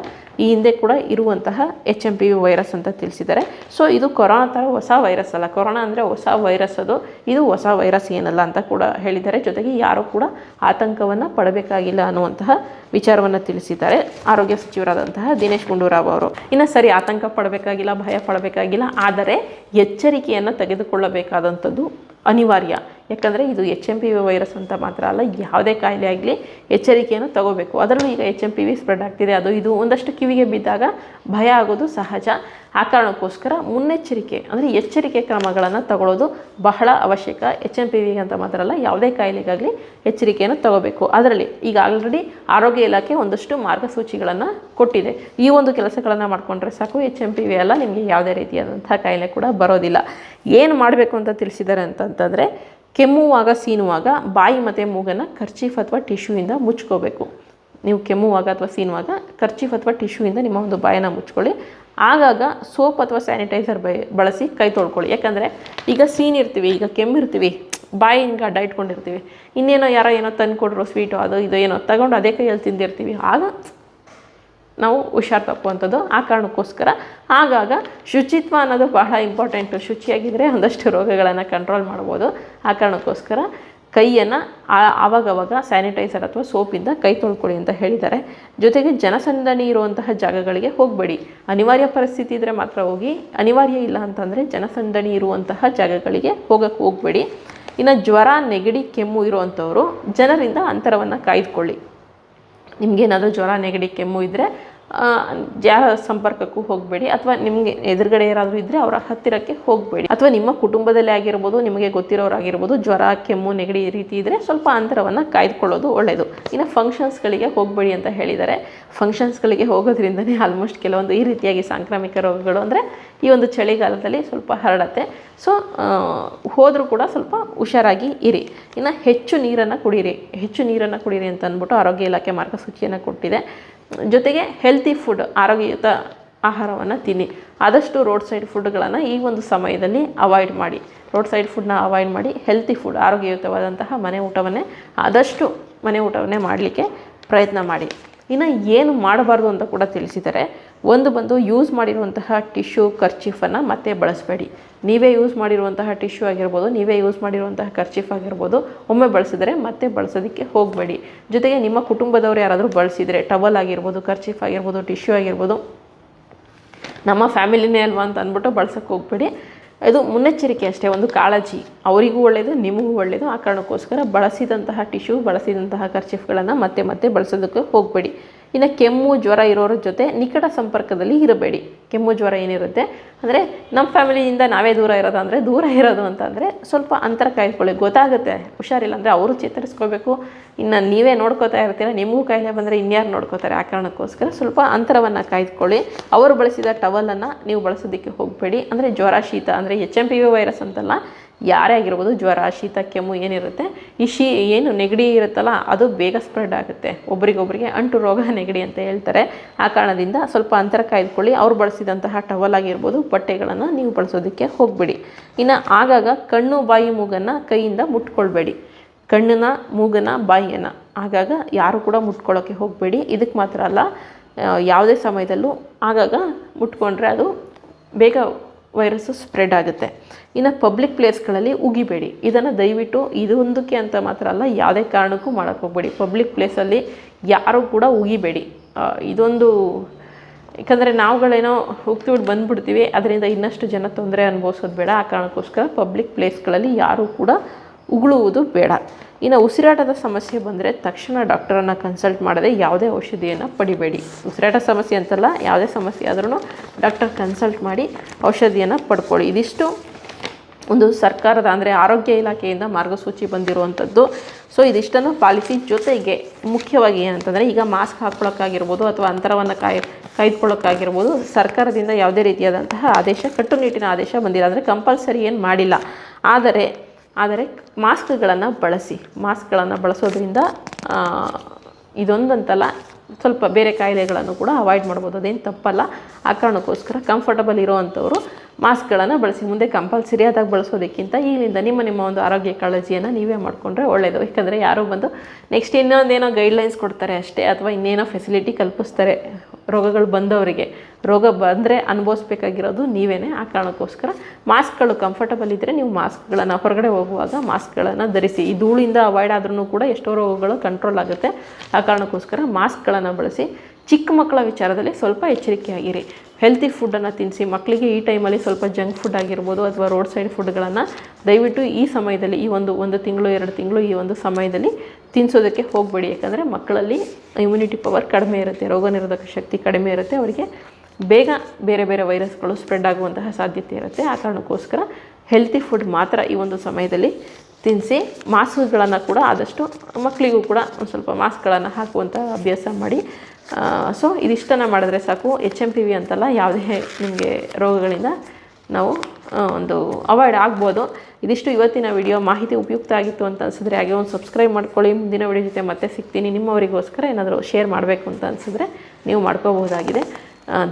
A: ಈ ಹಿಂದೆ ಕೂಡ ಇರುವಂತಹ H M P V virus ಅಂತ ತಿಳಿಸಿದ್ದಾರೆ. ಸೊ ಇದು ಕೊರೋನಾ ಥರ ಹೊಸ ವೈರಸ್ ಅಲ್ಲ. ಕೊರೋನಾ ಅಂದರೆ ಹೊಸ ವೈರಸ್ ಅದು. ಇದು ಹೊಸ ವೈರಸ್ ಏನಲ್ಲ ಅಂತ ಕೂಡ ಹೇಳಿದ್ದಾರೆ. ಜೊತೆಗೆ ಯಾರೂ ಕೂಡ ಆತಂಕವನ್ನು ಪಡಬೇಕಾಗಿಲ್ಲ ಅನ್ನುವಂತಹ ವಿಚಾರವನ್ನು ತಿಳಿಸಿದ್ದಾರೆ ಆರೋಗ್ಯ ಸಚಿವರಾದಂತಹ ದಿನೇಶ್ ಗುಂಡೂರಾವ್ ಅವರು. ಇನ್ನು ಸರಿ ಆತಂಕ ಪಡಬೇಕಾಗಿಲ್ಲ, ಭಯ ಪಡಬೇಕಾಗಿಲ್ಲ, ಆದರೆ ಎಚ್ಚರಿಕೆಯನ್ನು ತೆಗೆದುಕೊಳ್ಳಬೇಕಾದಂಥದ್ದು ಅನಿವಾರ್ಯ. ಯಾಕಂದರೆ ಇದು H M P V virus ಅಂತ ಮಾತ್ರ ಅಲ್ಲ, ಯಾವುದೇ ಕಾಯಿಲೆ ಆಗಲಿ ಎಚ್ಚರಿಕೆಯನ್ನು ತಗೋಬೇಕು. ಅದರಲ್ಲೂ ಈಗ H M P V spread ಆಗ್ತಿದೆ. ಅದು ಇದು ಒಂದಷ್ಟು ಕಿವಿಗೆ ಬಿದ್ದಾಗ ಭಯ ಆಗೋದು ಸಹಜ. ಆ ಕಾರಣಕ್ಕೋಸ್ಕರ ಮುನ್ನೆಚ್ಚರಿಕೆ, ಅಂದರೆ ಎಚ್ಚರಿಕೆ ಕ್ರಮಗಳನ್ನು ತಗೊಳ್ಳೋದು ಬಹಳ ಅವಶ್ಯಕ. ಎಚ್ ಎಂ ಪಿ ವಿ ಅಂತ ಮಾತ್ರ ಅಲ್ಲ, ಯಾವುದೇ ಕಾಯಿಲೆಗಾಗಲಿ ಎಚ್ಚರಿಕೆಯನ್ನು ತಗೋಬೇಕು. ಅದರಲ್ಲಿ ಈಗ ಆಲ್ರೆಡಿ ಆರೋಗ್ಯ ಇಲಾಖೆ ಒಂದಷ್ಟು ಮಾರ್ಗಸೂಚಿಗಳನ್ನು ಕೊಟ್ಟಿದೆ. ಈ ಒಂದು ಕೆಲಸಗಳನ್ನು ಮಾಡಿಕೊಂಡ್ರೆ ಸಾಕು. ಎಚ್ ಎಂ ಪಿ ವಿ ಅಲ್ಲ, ನಿಮಗೆ ಯಾವುದೇ ರೀತಿಯಾದಂಥ ಕಾಯಿಲೆ ಕೂಡ ಬರೋದಿಲ್ಲ. ಏನು ಮಾಡಬೇಕು ಅಂತ ತಿಳಿಸಿದ್ದಾರೆ ಅಂತಂತಂದರೆ ಕೆಮ್ಮುವಾಗ ಸೀನುವಾಗ ಬಾಯಿ ಮತ್ತು ಮೂಗನ್ನು ಖರ್ಚೀಫ್ ಅಥವಾ ಟಿಶ್ಯೂಯಿಂದ ಮುಚ್ಕೋಬೇಕು. ನೀವು ಕೆಮ್ಮುವಾಗ ಅಥವಾ ಸೀನುವಾಗ ಖರ್ಚೀಫ್ ಅಥವಾ ಟಿಶ್ಯೂಯಿಂದ ನಿಮ್ಮ ಒಂದು ಬಾಯನ್ನು ಮುಚ್ಕೊಳ್ಳಿ. ಆಗಾಗ ಸೋಪ್ ಅಥವಾ ಸ್ಯಾನಿಟೈಸರ್ ಬಳಸಿ ಕೈ ತೊಳ್ಕೊಳ್ಳಿ. ಯಾಕಂದರೆ ಈಗ ಸೀನಿರ್ತೀವಿ ಈಗ ಕೆಮ್ಮಿರ್ತೀವಿ ಬಾಯಿ ಹಿಂಗೆ ಅಡ್ಡ ಇಟ್ಕೊಂಡಿರ್ತೀವಿ. ಇನ್ನೇನೋ ಯಾರೋ ಏನೋ ತಂದು ಕೊಡ್ರು ಸ್ವೀಟು ಅದು ಇದು ಏನೋ ತಗೊಂಡು ಅದೇ ಕೈಯಲ್ಲಿ ತಿಂದಿರ್ತೀವಿ. ಆಗ ನಾವು ಹುಷಾರು ತಪ್ಪುವಂಥದ್ದು ಆ ಕಾರಣಕ್ಕೋಸ್ಕರ. ಆಗಾಗ ಶುಚಿತ್ವ ಅನ್ನೋದು ಬಹಳ ಇಂಪಾರ್ಟೆಂಟು ಶುಚಿಯಾಗಿದ್ದರೆ ಒಂದಷ್ಟು ರೋಗಗಳನ್ನು ಕಂಟ್ರೋಲ್ ಮಾಡ್ಬೋದು. ಆ ಕಾರಣಕ್ಕೋಸ್ಕರ ಕೈಯನ್ನು ಆವಾಗವಾಗ ಸ್ಯಾನಿಟೈಸರ್ ಅಥವಾ ಸೋಪಿಂದ ಕೈ ತೊಳ್ಕೊಳ್ಳಿ ಅಂತ ಹೇಳಿದ್ದಾರೆ. ಜೊತೆಗೆ ಜನಸಂದಣಿ ಇರುವಂತಹ ಜಾಗಗಳಿಗೆ ಹೋಗಬೇಡಿ. ಅನಿವಾರ್ಯ ಪರಿಸ್ಥಿತಿ ಇದ್ದರೆ ಮಾತ್ರ ಹೋಗಿ. ಅನಿವಾರ್ಯ ಇಲ್ಲ ಅಂತಂದರೆ ಜನಸಂದಣಿ ಇರುವಂತಹ ಜಾಗಗಳಿಗೆ ಹೋಗಕ್ಕೆ ಹೋಗಬೇಡಿ. ಇನ್ನು ಜ್ವರ, ನೆಗಡಿ, ಕೆಮ್ಮು ಇರುವಂಥವರು ಜನರಿಂದ ಅಂತರವನ್ನು ಕಾಯ್ದುಕೊಳ್ಳಿ. ನಿಮಗೇನಾದರೂ ಜ್ವರ, ನೆಗಡಿ, ಕೆಮ್ಮು ಇದ್ದರೆ ಯಾರ ಸಂಪರ್ಕಕ್ಕೂ ಹೋಗಬೇಡಿ. ಅಥವಾ ನಿಮಗೆ ಎದುರುಗಡೆ ಯಾರಾದರೂ ಇದ್ದರೆ ಅವರ ಹತ್ತಿರಕ್ಕೆ ಹೋಗಬೇಡಿ. ಅಥವಾ ನಿಮ್ಮ ಕುಟುಂಬದಲ್ಲೇ ಆಗಿರ್ಬೋದು, ನಿಮಗೆ ಗೊತ್ತಿರೋರಾಗಿರ್ಬೋದು, ಜ್ವರ, ಕೆಮ್ಮು, ನೆಗಡಿ ಈ ರೀತಿ ಇದ್ದರೆ ಸ್ವಲ್ಪ ಅಂತರವನ್ನು ಕಾಯ್ದುಕೊಳ್ಳೋದು ಒಳ್ಳೆಯದು ಇನ್ನು ಫಂಕ್ಷನ್ಸ್ಗಳಿಗೆ ಹೋಗಬೇಡಿ ಅಂತ ಹೇಳಿದ್ದಾರೆ. ಫಂಕ್ಷನ್ಸ್ಗಳಿಗೆ ಹೋಗೋದ್ರಿಂದನೇ ಆಲ್ಮೋಸ್ಟ್ ಕೆಲವೊಂದು ಈ ರೀತಿಯಾಗಿ ಸಾಂಕ್ರಾಮಿಕ ರೋಗಗಳು ಅಂದರೆ ಈ ಒಂದು ಚಳಿಗಾಲದಲ್ಲಿ ಸ್ವಲ್ಪ ಹರಡತ್ತೆ. ಸೊ ಹೋದರೂ ಕೂಡ ಸ್ವಲ್ಪ ಹುಷಾರಾಗಿ ಇರಿ. ಇನ್ನು ಹೆಚ್ಚು ನೀರನ್ನು ಕುಡೀರಿ. ಹೆಚ್ಚು ನೀರನ್ನು ಕುಡೀರಿ ಅಂತ ಅಂದ್ಬಿಟ್ಟು ಆರೋಗ್ಯ ಇಲಾಖೆ ಮಾರ್ಗಸೂಚಿಯನ್ನು ಕೊಟ್ಟಿದೆ. ಜೊತೆಗೆ ಹೆಲ್ತಿ ಫುಡ್ ಆರೋಗ್ಯಯುತ ಆಹಾರವನ್ನು ತಿನ್ನಿ. ಆದಷ್ಟು ರೋಡ್ ಸೈಡ್ ಫುಡ್ಗಳನ್ನು ಈ ಒಂದು ಸಮಯದಲ್ಲಿ ಅವಾಯ್ಡ್ ಮಾಡಿ. ರೋಡ್ ಸೈಡ್ ಫುಡ್ನ ಅವಾಯ್ಡ್ ಮಾಡಿ ಹೆಲ್ತಿ ಫುಡ್ ಆರೋಗ್ಯಯುತವಾದಂತಹ ಮನೆ ಊಟವನ್ನೇ, ಆದಷ್ಟು ಮನೆ ಊಟವನ್ನೇ ಮಾಡಲಿಕ್ಕೆ ಪ್ರಯತ್ನ ಮಾಡಿ. ಇನ್ನು ಏನು ಮಾಡಬಾರ್ದು ಅಂತ ಕೂಡ ತಿಳಿಸಿದ್ದಾರೆ ಒಂದು ಬಂದು ಯೂಸ್ ಮಾಡಿರುವಂತಹ ಟಿಶ್ಯೂ ಕರ್ಚೀಫನ್ನು ಮತ್ತೆ ಬಳಸಬೇಡಿ. ನೀವೇ ಯೂಸ್ ಮಾಡಿರುವಂತಹ ಟಿಶ್ಯೂ ಆಗಿರ್ಬೋದು, ನೀವೇ ಯೂಸ್ ಮಾಡಿರುವಂತಹ ಕರ್ಚೀಫ್ ಆಗಿರ್ಬೋದು, ಒಮ್ಮೆ ಬಳಸಿದರೆ ಮತ್ತೆ ಬಳಸೋದಕ್ಕೆ ಹೋಗಬೇಡಿ. ಜೊತೆಗೆ ನಿಮ್ಮ ಕುಟುಂಬದವರು ಯಾರಾದರೂ ಬಳಸಿದರೆ ಟವಲ್ ಆಗಿರ್ಬೋದು ಕರ್ಚೀಫ್ ಆಗಿರ್ಬೋದು ಟಿಶ್ಯೂ ಆಗಿರ್ಬೋದು, ನಮ್ಮ ಫ್ಯಾಮಿಲಿನೇ ಅಲ್ವಾ ಅಂತ ಅಂದ್ಬಿಟ್ಟು ಬಳಸೋಕ್ಕೆ ಹೋಗಬೇಡಿ. ಇದು ಮುನ್ನೆಚ್ಚರಿಕೆ ಅಷ್ಟೇ, ಒಂದು ಕಾಳಜಿ. ಅವರಿಗೂ ಒಳ್ಳೆಯದು ನಿಮಗೂ ಒಳ್ಳೆಯದು ಆ ಕಾರಣಕ್ಕೋಸ್ಕರ ಬಳಸಿದಂತಹ ಟಿಶ್ಯೂ ಬಳಸಿದಂತಹ ಕರ್ಚಿಫ್ಗಳನ್ನು ಮತ್ತೆ ಮತ್ತೆ ಬಳಸೋದಕ್ಕೆ ಹೋಗಬೇಡಿ. ಇನ್ನು ಕೆಮ್ಮು ಜ್ವರ ಇರೋರ ಜೊತೆ ನಿಕಟ ಸಂಪರ್ಕದಲ್ಲಿ ಇರಬೇಡಿ. ಕೆಮ್ಮು ಜ್ವರ ಏನಿರುತ್ತೆ ಅಂದರೆ ನಮ್ಮ ಫ್ಯಾಮಿಲಿಯಿಂದ ನಾವೇ ದೂರ ಇರೋದು ಅಂದರೆ ದೂರ ಇರೋದು ಅಂತಂದರೆ ಸ್ವಲ್ಪ ಅಂತರ ಕಾಯ್ದುಕೊಳ್ಳಿ ಗೊತ್ತಾಗುತ್ತೆ, ಹುಷಾರಿಲ್ಲ ಅಂದರೆ ಅವರು ಚೇತರಿಸ್ಕೋಬೇಕು. ಇನ್ನು ನೀವೇ ನೋಡ್ಕೋತಾ ಇರ್ತೀರ, ನಿಮಗೂ ಕಾಯಿಲೆ ಬಂದರೆ ಇನ್ಯಾರು ನೋಡ್ಕೋತಾರೆ ಆ ಕಾರಣಕ್ಕೋಸ್ಕರ ಸ್ವಲ್ಪ ಅಂತರವನ್ನು ಕಾಯ್ದುಕೊಳ್ಳಿ ಅವರು ಬಳಸಿದ ಟವಲನ್ನು ನೀವು ಬಳಸೋದಕ್ಕೆ ಹೋಗಬೇಡಿ. ಅಂದರೆ ಜ್ವರ, ಶೀತ ಅಂದರೆ ಎಚ್ ಎಂ ಪಿ ವೈರಸ್ ಅಂತಲ್ಲ ಯಾರೇ ಆಗಿರ್ಬೋದು ಜ್ವರ, ಶೀತ, ಕೆಮ್ಮು ಏನಿರುತ್ತೆ, ಈ ಶೀ, ಏನು ನೆಗಡಿ ಇರುತ್ತಲ್ಲ, ಅದು ಬೇಗ ಸ್ಪ್ರೆಡ್ ಆಗುತ್ತೆ. ಒಬ್ರಿಗೊಬ್ರಿಗೆ ಅಂಟು ರೋಗ, ನೆಗಡಿ ಅಂತ ಹೇಳ್ತಾರೆ. ಆ ಕಾರಣದಿಂದ ಸ್ವಲ್ಪ ಅಂತರ ಕಾಯ್ದುಕೊಳ್ಳಿ. ಅವ್ರು ಬಳಸಿದಂತಹ ಟವಲ್ ಆಗಿರ್ಬೋದು, ಬಟ್ಟೆಗಳನ್ನು ನೀವು ಬಳಸೋದಕ್ಕೆ ಹೋಗಬೇಡಿ. ಇನ್ನು ಆಗಾಗ ಕಣ್ಣು, ಬಾಯಿ, ಮೂಗನ್ನು ಕೈಯಿಂದ ಮುಟ್ಕೊಳ್ಬೇಡಿ. ಕಣ್ಣನ್ನ ಮೂಗನ ಬಾಯಿಯನ್ನು. ಆಗಾಗ ಯಾರು ಕೂಡ ಮುಟ್ಕೊಳ್ಳೋಕ್ಕೆ ಹೋಗಬೇಡಿ. ಇದಕ್ಕೆ ಮಾತ್ರ ಅಲ್ಲ ಯಾವುದೇ ಸಮಯದಲ್ಲೂ ಆಗಾಗ ಮುಟ್ಕೊಂಡ್ರೆ ಅದು ಬೇಗ ವೈರಸ್ಸು ಸ್ಪ್ರೆಡ್ ಆಗುತ್ತೆ. ಇನ್ನು ಪಬ್ಲಿಕ್ ಪ್ಲೇಸ್ಗಳಲ್ಲಿ ಉಗಿಬೇಡಿ. ಇದನ್ನು ದಯವಿಟ್ಟು ಇದೊಂದಕ್ಕೆ ಅಂತ ಮಾತ್ರ ಅಲ್ಲ, ಯಾವುದೇ ಕಾರಣಕ್ಕೂ ಮಾಡೋಕ್ಕೆ ಹೋಗಬೇಡಿ. ಪಬ್ಲಿಕ್ ಪ್ಲೇಸಲ್ಲಿ ಯಾರೂ ಕೂಡ ಉಗಿಬೇಡಿ. ಇದೊಂದು, ಯಾಕಂದರೆ ನಾವುಗಳೇನೋ ಹೋಗ್ತಿಬಿಟ್ಟು ಬಂದುಬಿಡ್ತೀವಿ, ಅದರಿಂದ ಇನ್ನಷ್ಟು ಜನ ತೊಂದರೆ ಅನುಭವಿಸೋದು ಬೇಡ. ಆ ಕಾರಣಕ್ಕೋಸ್ಕರ ಪಬ್ಲಿಕ್ ಪ್ಲೇಸ್ಗಳಲ್ಲಿ ಯಾರೂ ಕೂಡ ಉಗುಳುವುದು ಬೇಡ. ಇನ್ನು ಉಸಿರಾಟದ ಸಮಸ್ಯೆ ಬಂದರೆ ತಕ್ಷಣ ಡಾಕ್ಟರನ್ನು ಕನ್ಸಲ್ಟ್ ಮಾಡದೆ ಯಾವುದೇ ಔಷಧಿಯನ್ನು ಪಡಿಬೇಡಿ. ಉಸಿರಾಟ ಸಮಸ್ಯೆ ಅಂತಲ್ಲ, ಯಾವುದೇ ಸಮಸ್ಯೆ ಆದ್ರೂ ಡಾಕ್ಟರ್ ಕನ್ಸಲ್ಟ್ ಮಾಡಿ ಔಷಧಿಯನ್ನು ಪಡ್ಕೊಳ್ಳಿ. ಇದಿಷ್ಟು ಒಂದು ಸರ್ಕಾರದ ಅಂದರೆ ಆರೋಗ್ಯ ಇಲಾಖೆಯಿಂದ ಮಾರ್ಗಸೂಚಿ ಬಂದಿರುವಂಥದ್ದು ಸೊ ಇದಿಷ್ಟನ್ನು ಪಾಲಿಸಿ ಜೊತೆಗೆ ಮುಖ್ಯವಾಗಿ ಏನಂತಂದರೆ ಈಗ ಮಾಸ್ಕ್ ಹಾಕ್ಕೊಳ್ಳೋಕ್ಕಾಗಿರ್ಬೋದು ಅಥವಾ ಅಂತರವನ್ನು ಕಾಯ್, ಕಾಯ್ದುಕೊಳ್ಳೋಕ್ಕಾಗಿರ್ಬೋದು ಸರ್ಕಾರದಿಂದ ಯಾವುದೇ ರೀತಿಯಾದಂತಹ ಆದೇಶ, ಕಟ್ಟುನಿಟ್ಟಿನ ಆದೇಶ ಬಂದಿಲ್ಲ. ಅಂದರೆ ಕಂಪಲ್ಸರಿ ಏನು ಮಾಡಿಲ್ಲ. ಆದರೆ ಆದರೆ ಮಾಸ್ಕ್ಗಳನ್ನು ಬಳಸಿ, ಮಾಸ್ಕ್ಗಳನ್ನು ಬಳಸೋದ್ರಿಂದ ಇದೊಂದಂತಲ್ಲ, ಸ್ವಲ್ಪ ಬೇರೆ ಕಾಯಿಲೆಗಳನ್ನು ಕೂಡ ಅವಾಯ್ಡ್ ಮಾಡ್ಬೋದು. ಅದೇನು ತಪ್ಪಲ್ಲ. ಆ ಕಾರಣಕ್ಕೋಸ್ಕರ ಕಂಫರ್ಟಬಲ್ ಇರೋವಂಥವರು ಮಾಸ್ಕ್ಗಳನ್ನು ಬಳಸಿ, ಮುಂದೆ ಕಂಪಲ್ಸರಿ ಆದಾಗ ಬಳಸೋದಕ್ಕಿಂತ ಈಗಲಿಂದ ನಿಮ್ಮ ನಿಮ್ಮ ಒಂದು ಆರೋಗ್ಯ ಕಾಳಜಿಯನ್ನು ನೀವೇ ಮಾಡಿಕೊಂಡ್ರೆ ಒಳ್ಳೆಯದು ಯಾಕಂದರೆ ಯಾರೋ ಬಂದು ನೆಕ್ಸ್ಟ್ ಇನ್ನೊಂದೇನೋ ಗೈಡ್ಲೈನ್ಸ್ ಕೊಡ್ತಾರೆ ಅಷ್ಟೇ, ಅಥವಾ ಇನ್ನೇನೋ ಫೆಸಿಲಿಟಿ ಕಲ್ಪಿಸ್ತಾರೆ. ರೋಗಗಳು ಬಂದವರಿಗೆ. ರೋಗ ಬಂದರೆ ಅನುಭವಿಸ್ಬೇಕಾಗಿರೋದು ನೀವೇ ಆ ಕಾರಣಕ್ಕೋಸ್ಕರ ಮಾಸ್ಕ್ಗಳು ಕಂಫರ್ಟಬಲ್ ಇದ್ದರೆ ನೀವು ಮಾಸ್ಕ್ಗಳನ್ನು ಹೊರಗಡೆ ಹೋಗುವಾಗ ಮಾಸ್ಕ್ಗಳನ್ನು ಧರಿಸಿ. ಈ ಧೂಳಿಂದ ಅವಾಯ್ಡ್ ಆದ್ರೂ ಕೂಡ ಎಷ್ಟೋ ರೋಗಗಳು ಕಂಟ್ರೋಲ್ ಆಗುತ್ತೆ. ಆ ಕಾರಣಕ್ಕೋಸ್ಕರ ಮಾಸ್ಕ್ಗಳನ್ನು ಬಳಸಿ ಚಿಕ್ಕ ಮಕ್ಕಳ ವಿಚಾರದಲ್ಲಿ ಸ್ವಲ್ಪ ಎಚ್ಚರಿಕೆಯಾಗಿರಿ. ಹೆಲ್ತಿ ಫುಡ್ಡನ್ನು ತಿನ್ನಿಸಿ ಮಕ್ಕಳಿಗೆ ಈ ಟೈಮಲ್ಲಿ ಸ್ವಲ್ಪ ಜಂಕ್ ಫುಡ್ ಆಗಿರ್ಬೋದು ಅಥವಾ ರೋಡ್ ಸೈಡ್ ಫುಡ್ಗಳನ್ನು ದಯವಿಟ್ಟು ಈ ಸಮಯದಲ್ಲಿ, ಈ ಒಂದು ಒಂದು ತಿಂಗಳು, ಎರಡು ತಿಂಗಳು ಈ ಒಂದು ಸಮಯದಲ್ಲಿ ತಿನ್ನಿಸೋದಕ್ಕೆ ಹೋಗಬೇಡಿ. ಯಾಕಂದರೆ ಮಕ್ಕಳಲ್ಲಿ ಇಮ್ಯುನಿಟಿ ಪವರ್ ಕಡಿಮೆ ಇರುತ್ತೆ ರೋಗ ನಿರೋಧಕ ಶಕ್ತಿ ಕಡಿಮೆ ಇರುತ್ತೆ, ಅವರಿಗೆ ಬೇಗ ಬೇರೆ ಬೇರೆ ವೈರಸ್ಗಳು ಸ್ಪ್ರೆಡ್ ಆಗುವಂತಹ ಸಾಧ್ಯತೆ ಇರುತ್ತೆ. ಆ ಕಾರಣಕ್ಕೋಸ್ಕರ ಹೆಲ್ತಿ ಫುಡ್ ಮಾತ್ರ ಈ ಒಂದು ಸಮಯದಲ್ಲಿ ತಿನ್ನಿಸಿ ಮಾಸ್ಕ್ಗಳನ್ನು ಕೂಡ ಆದಷ್ಟು ಮಕ್ಕಳಿಗೂ ಕೂಡ ಒಂದು ಸ್ವಲ್ಪ ಮಾಸ್ಕ್ಗಳನ್ನು ಹಾಕುವಂಥ ಅಭ್ಯಾಸ ಮಾಡಿ ಸೊ ಇದಿಷ್ಟನ್ನು ಮಾಡಿದ್ರೆ ಸಾಕು. ಎಚ್ ಎಂ ಪಿ ವಿ ಅಂತಲ್ಲ, ಯಾವುದೇ ನಿಮಗೆ ರೋಗಗಳಿಂದ ನಾವು ಒಂದು ಅವಾಯ್ಡ್ ಆಗ್ಬೋದು. ಇದಿಷ್ಟು ಇವತ್ತಿನ ವಿಡಿಯೋ ಮಾಹಿತಿ ಉಪಯುಕ್ತ ಆಗಿತ್ತು ಅಂತ ಅನಿಸಿದ್ರೆ ಹಾಗೆ ಒಂದು ಸಬ್ಸ್ಕ್ರೈಬ್ ಮಾಡ್ಕೊಳ್ಳಿ. ಮುಂದಿನ ವಿಡಿಯೋ ಜೊತೆ ಮತ್ತೆ ಸಿಗ್ತೀನಿ. ನಿಮ್ಮವರಿಗೋಸ್ಕರ ಏನಾದರೂ ಶೇರ್ ಮಾಡಬೇಕು ಅಂತ ಅನಿಸಿದ್ರೆ ನೀವು ಮಾಡ್ಕೋಬಹುದಾಗಿದೆ.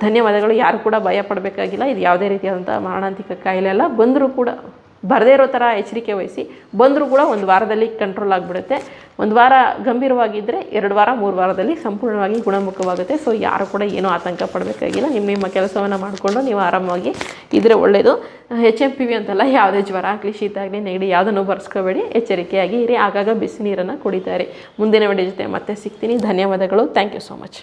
A: ಧನ್ಯವಾದಗಳು. ಯಾರು ಕೂಡ ಭಯ ಪಡಬೇಕಾಗಿಲ್ಲ ಇದು ಯಾವುದೇ ರೀತಿಯಾದಂಥ ಮಾರಣಾಂತಿಕ ಕಾಯಿಲೆ ಅಲ್ಲ. ಬಂದರೂ ಕೂಡ ಬರದೇ ಇರೋ ಥರ ಎಚ್ಚರಿಕೆ ವಹಿಸಿ, ಬಂದರೂ ಕೂಡ ಒಂದು ವಾರದಲ್ಲಿ ಕಂಟ್ರೋಲ್ ಆಗಿಬಿಡುತ್ತೆ. ಒಂದು ವಾರ ಗಂಭೀರವಾಗಿದ್ದರೆ ಎರಡು ವಾರ, ಮೂರು ವಾರದಲ್ಲಿ ಸಂಪೂರ್ಣವಾಗಿ ಗುಣಮುಖವಾಗುತ್ತೆ. ಸೊ ಯಾರು ಕೂಡ ಏನೂ ಆತಂಕ ಪಡಬೇಕಾಗಿಲ್ಲ. ನಿಮ್ಮ ನಿಮ್ಮ ಕೆಲಸವನ್ನು ಮಾಡಿಕೊಂಡು ನೀವು ಆರಾಮವಾಗಿ ಇದ್ರೆ ಒಳ್ಳೆಯದು ಎಚ್ ಎಂ ಪಿ ವಿ ಅಂತಲ್ಲ, ಯಾವುದೇ ಜ್ವರ, ಆಗಲಿ, ಶೀತ ಆಗಲಿ, ನೆಗಡಿ ಯಾವುದನ್ನು ಬರ್ಸ್ಕೋಬೇಡಿ. ಎಚ್ಚರಿಕೆಯಾಗಿ ಇರಿ. ಆಗಾಗ ಬಿಸಿ ನೀರನ್ನು ಕುಡಿತಾರೆ ಮುಂದಿನ ವಿಡಿಯೋ ಜೊತೆ ಮತ್ತೆ ಸಿಗ್ತೀನಿ. ಧನ್ಯವಾದಗಳು. Thank you so much